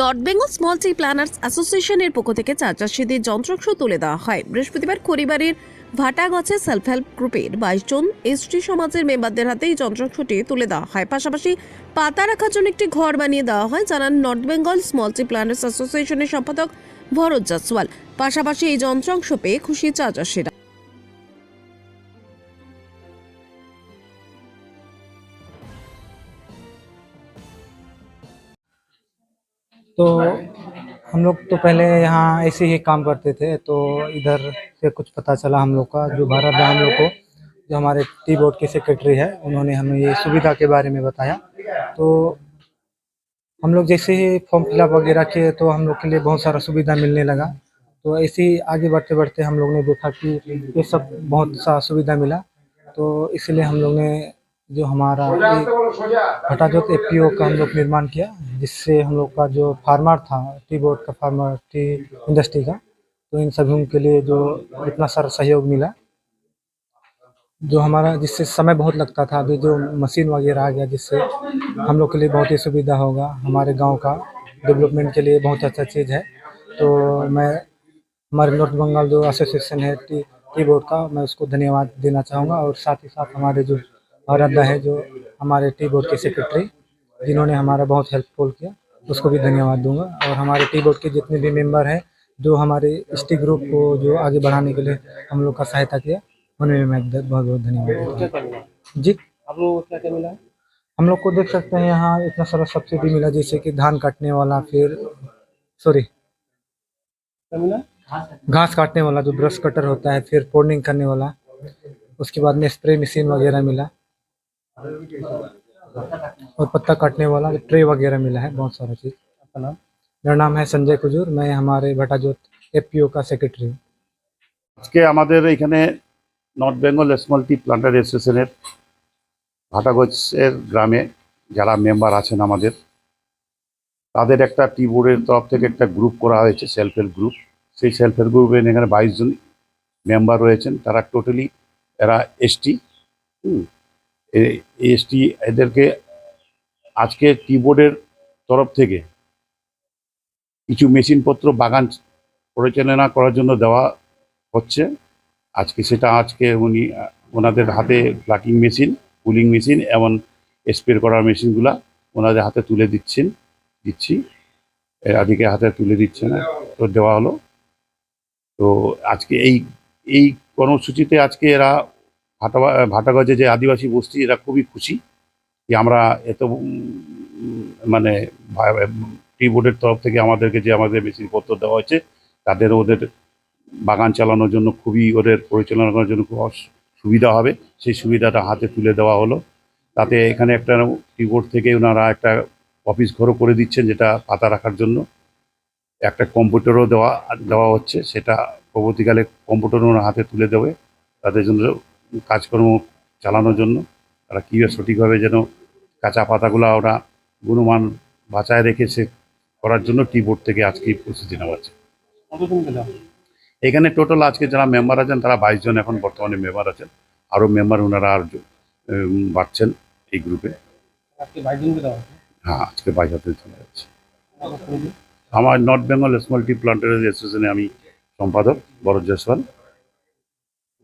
North Bengal small tea planners অ্যাসোসিয়েশনের পক্ষ থেকে চা চাষিদের যন্ত্রাংশ তুলে দেওয়া হয় বৃহস্পতিবার খড়িবাড়ির ভাটাগছে সেলফ হেল্প গ্রুপের বাইশ জন এসটি সমাজের মেম্বারদের হাতে এই যন্ত্রাংশটি তুলে দেওয়া হয় পাশাপাশি পাতা রাখার জন্য একটি ঘর বানিয়ে দেওয়া হয় জানান North Bengal small tea planters অ্যাসোসিয়েশনের সম্পাদক ভরত জাসওয়াল পাশাপাশি এই যন্ত্রাংশ পেয়ে খুশি চা চাষিরা तो हम लोग तो पहले यहाँ ऐसे ही काम करते थे तो इधर से कुछ पता चला हम लोग का जो भारत हम लोग को जो हमारे टी बोर्ड के सेक्रेटरी है उन्होंने हमें ये सुविधा के बारे में बताया तो हम लोग जैसे ही फॉर्म फिलअप वगैरह किए तो हम लोग के लिए बहुत सारा सुविधा मिलने लगा तो ऐसे ही आगे बढ़ते बढ़ते हम लोग ने देखा कि ये सब बहुत सा सुविधा मिला तो इसलिए हम लोग ने जो हमारा भटाजोत ए का हम लोग निर्माण किया जिससे हम लोग का जो फार्मर था टी बोर्ड का फार्मर टी इंडस्ट्री का तो इन सभी के लिए जो इतना सारा सहयोग मिला जो हमारा जिससे समय बहुत लगता था अभी जो मशीन वगैरह आ गया जिससे हम लोग के लिए बहुत ही सुविधा होगा हमारे गांव का डेवलपमेंट के लिए बहुत अच्छा चीज़ है तो मैं हमारे नॉर्थ बंगाल जो एसोसिएशन है टी टी बोर्ड का मैं उसको धन्यवाद देना चाहूँगा और साथ ही साथ हमारे जो हरद्दा है जो हमारे टी बोर्ड के सेक्रेटरी जिन्होंने हमारा बहुत हेल्पफुल किया उसको भी धन्यवाद दूंगा और हमारे टी बोर्ड के जितने भी मेंबर हैं जो हमारे स्टी ग्रुप को जो आगे बढ़ाने के लिए हम लोग का सहायता किया उन्हें मैं बहुत बहुत धन्यवाद जी क्या मिला हम लोग को देख सकते हैं यहाँ इतना सारा सब्सिडी मिला जैसे कि धान काटने वाला फिर सॉरी घास काटने वाला जो ब्रश कटर होता है फिर पोर्डिंग करने वाला उसके बाद में स्प्रे मशीन वगैरह मिला और पत्ता काटने वाला ट्रे वगैरह मिला है बहुत सारे चीज अपना नाम है संजय खुजूर मैं हमारे भटाजोत एफपीओ का सेक्रेटरी आज के हमাদের এখানে North Bengal small tea planted association এর ভাটাগজের গ্রামে যারা মেম্বার আছেন আমাদের তাদের একটা টি বোর্ডের তরফ থেকে একটা গ্রুপ করা হয়েছে সেলফের গ্রুপ সেই সেলফের গ্রুপে এইখানে 22 জন মেম্বার আছেন তারা टोटली এরা एसटी এসটি এদেরকে আজকে টিবোর্ডের তরফ থেকে কিছু মেশিনপত্র বাগান পরিচালনা করার জন্য দেওয়া হচ্ছে আজকে সেটা আজকে উনি ওনাদের হাতে প্লাকিং মেশিন কুলিং মেশিন এবং স্প্রে করার মেশিনগুলা ওনাদের হাতে তুলে দিচ্ছেন দিচ্ছি আদিকে হাতে তুলে দিচ্ছে না তো দেওয়া হলো তো আজকে এই এই কর্মসূচিতে আজকে এরা ভাটা ভাটাগজে যে আদিবাসী বস্তি এরা খুবই খুশি যে আমরা এত মানে টি বোর্ডের তরফ থেকে আমাদেরকে যে আমাদের মেশিনপত্র দেওয়া হয়েছে তাদের ওদের বাগান চালানোর জন্য খুবই ওদের পরিচালনা করার জন্য খুব সুবিধা হবে সেই সুবিধাটা হাতে তুলে দেওয়া হলো তাতে এখানে একটা টি বোর্ড থেকে ওনারা একটা অফিস ঘরও করে দিচ্ছেন যেটা পাতা রাখার জন্য একটা কম্পিউটারও দেওয়া দেওয়া হচ্ছে সেটা পরবর্তীকালে কম্পিউটার ওনার হাতে তুলে দেবে তাদের জন্য কাজকর্ম চালানোর জন্য তারা কীভাবে সঠিকভাবে যেন কাঁচা পাতাগুলো ওরা গুণমান বাঁচায় রেখেছে করার জন্য টি বোর্ড থেকে আজকে প্রস্তুতি নেওয়া হচ্ছে এখানে টোটাল আজকে যারা মেম্বার আছেন তারা বাইশ জন এখন বর্তমানে মেম্বার আছেন আরও মেম্বার ওনারা আর বাড়ছেন এই গ্রুপে হ্যাঁ আজকে বাইশ হাতে চলে যাচ্ছে আমার North Bengal small tea planter অ্যাসোসিয়েশনে আমি সম্পাদক বড় জয়সওয়াল